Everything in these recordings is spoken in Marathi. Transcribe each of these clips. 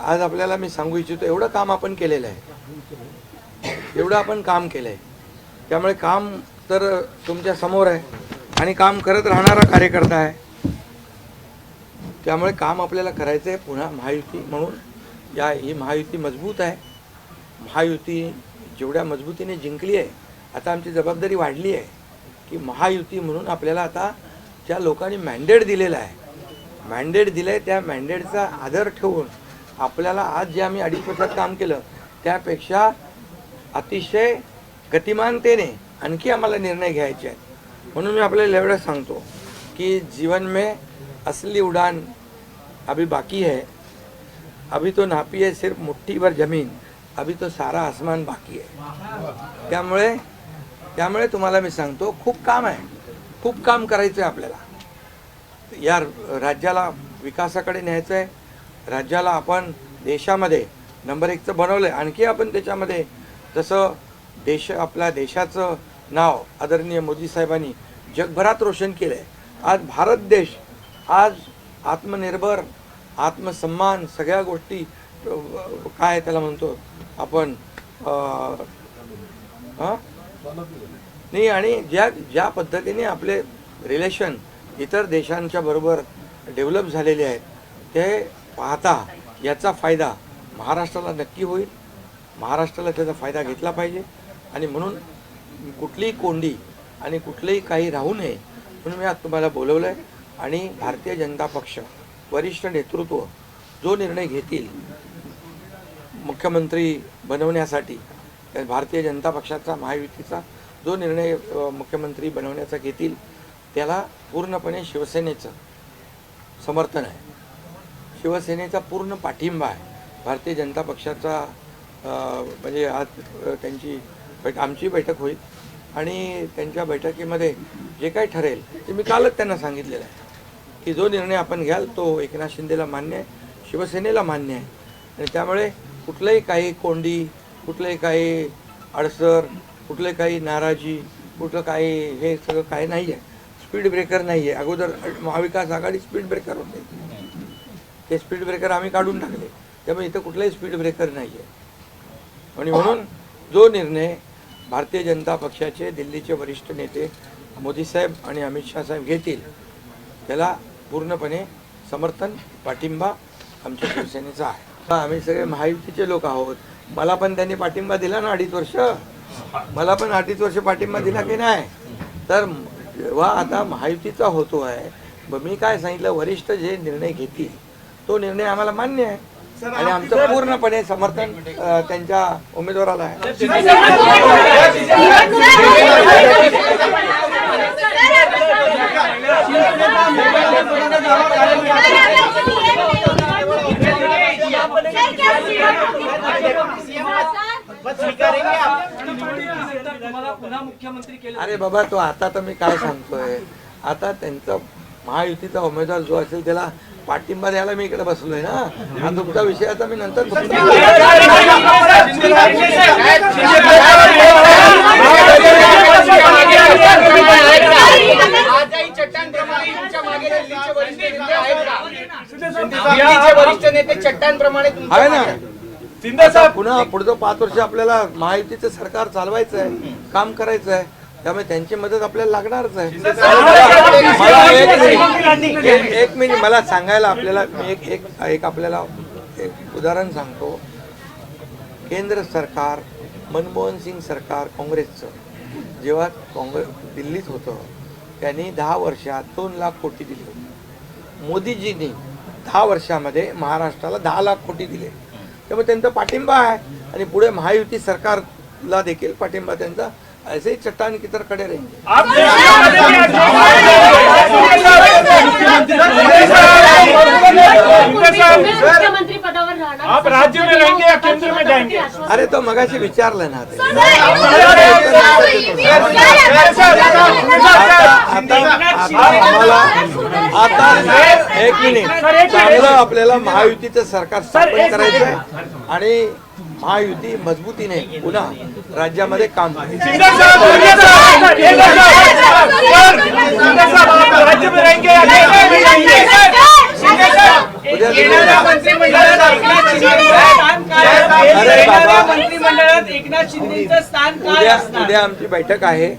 आज आपल्याला मी सांगू इच्छितो एवढं काम आपण केलेलं आहे. एवढं आपण काम केलं आहे त्यामुळे काम तर तुमच्यासमोर आहे आणि काम करत राहणारा कार्यकर्ता आहे. त्यामुळे काम आपल्याला करायचं आहे पुन्हा महायुती म्हणून. या ही महायुती मजबूत आहे. महायुती जेवढ्या मजबूतीने जिंकली आहे आता आमची जबाबदारी वाढली आहे की महायुती म्हणून आपल्याला आता ज्या लोकांनी मॅन्डेट दिलेलं आहे. मॅन्डेट दिलं आहे त्या मॅन्डेटचा आदर ठेवून आपल्याला आज जे आम्ही अडीच वर्षात काम केलं त्यापेक्षा अतिशय गतिमानतेने आणखी आम्हाला निर्णय घ्यायचे आहेत. म्हणून मी आपल्याला एवढं सांगतो की जीवन में असली उड़ान अभी बाकी है. अभी तो नापी है सिर्फ मुट्ठी भर जमीन अभी तो सारा आसमान बाकी आहे त्यामुळे त्यामुळे तुम्हाला मी सांगतो खूप काम आहे. खूप काम करायचं आहे आपल्याला. या राज्याला विकासाकडे न्यायचं आहे राज्याला आपण देशामध्ये नंबर एकचं बनवलं आहे आणखी आपण त्याच्यामध्ये जसं देश आपल्या देशाचं नाव आदरणीय मोदी साहेबांनी जगभरात रोशन केलं आहे आज भारत देश आज आत्मनिर्भर आत्मसन्मान सगळ्या गोष्टी काय त्याला म्हणतो आपण हां नाही आणि ज्या ज्या पद्धतीने आपले रिलेशन इतर देशांच्या बरोबर डेव्हलप झालेले आहेत ते पाहता याचा फायदा महाराष्ट्राला नक्की होईल. महाराष्ट्राला त्याचा फायदा घेतला पाहिजे. आणि म्हणून कुठलीही कोंडी आणि कुठलंही काही राहू नये म्हणून मी आज तुम्हाला बोलवलं आहे आणि भारतीय जनता पक्ष वरिष्ठ नेतृत्व जो निर्णय घेतील मुख्यमंत्री बनवण्यासाठी त्या भारतीय जनता पक्षाचा महायुतीचा जो निर्णय मुख्यमंत्री बनवण्याचा घेतील त्याला पूर्णपणे शिवसेनेचं समर्थन आहे. शिवसेनेचा पूर्ण पाठिंबा आहे. भारतीय जनता पक्षाचा म्हणजे आज त्यांची बैठ आमची बैठक होईल. आणि त्यांच्या बैठकीमध्ये जे काही ठरेल ते मी कालच त्यांना सांगितलेलं आहे. की जो निर्णय आपण घ्याल तो एकनाथ शिंदेला मान्य आहे शिवसेनेला मान्य आहे. आणि त्यामुळे कुठलंही काही कोंडी कुठलंही काही अडसर कुठले काही नाराजी कुठलं काही हे सगळं काही नाही आहे स्पीड ब्रेकर नाही आहे अगोदर महाविकास आघाडी स्पीड ब्रेकर होते. ते स्पीड ब्रेकर आम्ही काढून टाकले. त्यामुळे इथं कुठलाही स्पीड ब्रेकर नाही आहे आणि म्हणून जो निर्णय भारतीय जनता पक्षाचे दिल्लीचे वरिष्ठ नेते मोदी साहेब आणि अमित शाह साहेब घेतील त्याला पूर्णपणे समर्थन पाठिंबा आमच्या शिवसेनेचा आहे. आम्ही सगळे महायुतीचे लोक आहोत. मला पण त्यांनी पाठिंबा दिला ना अडीच वर्ष? मला पण अडीच वर्ष पाठिंबा दिला की नाही? तर जेव्हा आता महायुतीचा होतो आहे मग मी काय सांगितलं? वरिष्ठ जे निर्णय घेतील तो निर्णय आम्हाला मान्य आहे आणि आमचं पूर्णपणे समर्थन त्यांच्या उमेदवाराला आहे अरे बाबा तो आता तर मी काय सांगतोय आता त्यांचा महायुतीचा उमेदवार जो असेल त्याला पाठिंबा द्यायला मी इकडे बसलोय ना. हा तुमचा विषय आता मी नंतर आजही चट्टानप्रमाणे तुमच्या मागे दिल्लीचे वरिष्ठ नेते आहेत का? दिल्लीचे वरिष्ठ नेते चट्टानप्रमाणे तुमच्या आहे ना पुन्हा पुढचं पाच वर्ष आपल्याला महायुतीचं सरकार चालवायचं आहे काम करायचं आहे त्यामुळे त्यांची मदत आपल्याला लागणारच आहे. मला एक मिनिट एक- एक मिनिट मला सांगायला आपल्याला मी एक एक एक आपल्याला एक उदाहरण सांगतो. केंद्र सरकार मनमोहन सिंग सरकार काँग्रेसचं जेव्हा काँग्रेस दिल्लीत होतं त्यांनी दहा वर्षात दोन लाख कोटी दिले. होते मोदीजींनी दहा वर्षामध्ये महाराष्ट्राला दहा लाख कोटी दिले. त्यामुळे त्यांचा पाठिंबा आहे. आणि पुढे महायुती सरकारला देखील पाठिंबा त्यांचा ऐसे ही चट्टान की तरह खडे रहेंगे आप राज्य में रहेंगे या केंद्र में जाएंगे? अरे तो मगाशी विचारलं ना ते आता आता आम्हाला आता एक मिनिट चांगलं आपल्याला महायुतीचं सरकार स्थापन करायचं आहे आणि महायुती मजबूतीने पुन्हा राज्यामध्ये काम उद्या उद्या आमची बैठक आहे.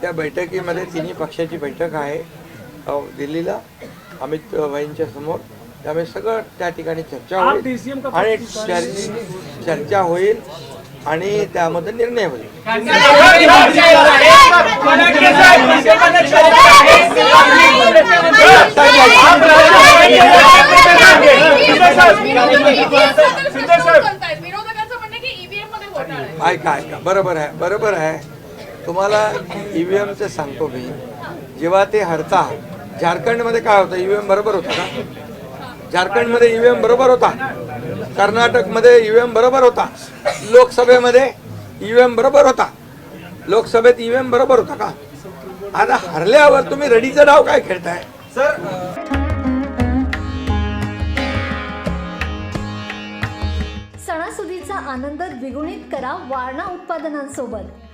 त्या बैठकीमध्ये तिन्ही पक्षाची बैठक आहे. दिल्लीला अमित भाईंच्या समोर. त्यामुळे सगळं त्या ठिकाणी चर्चा होईल आणि चर- चर्चा होईल आणि त्यामध्ये निर्णय होईल. ऐका ऐका. बरोबर आहे बरोबर आहे. तुम्हाला ईव्हीएमचं सांगतो मी. जेव्हा ते हरता झारखंडमध्ये काय होतं? ईव्हीएम बरोबर होता का? झारखंडमध्ये ईव्हीएम बरोबर होता. कर्नाटकमध्ये ईव्हीएम बरोबर होता. लोकसभेमध्ये ईव्हीएम बरोबर होता. लोकसभेत ईव्हीएम बरोबर होता का? आता हरल्यावर तुम्ही रडीचं डाव काय खेळताय? सणासुदीचा आनंद द्विगुणित करा वारणा उत्पादनांसोबत.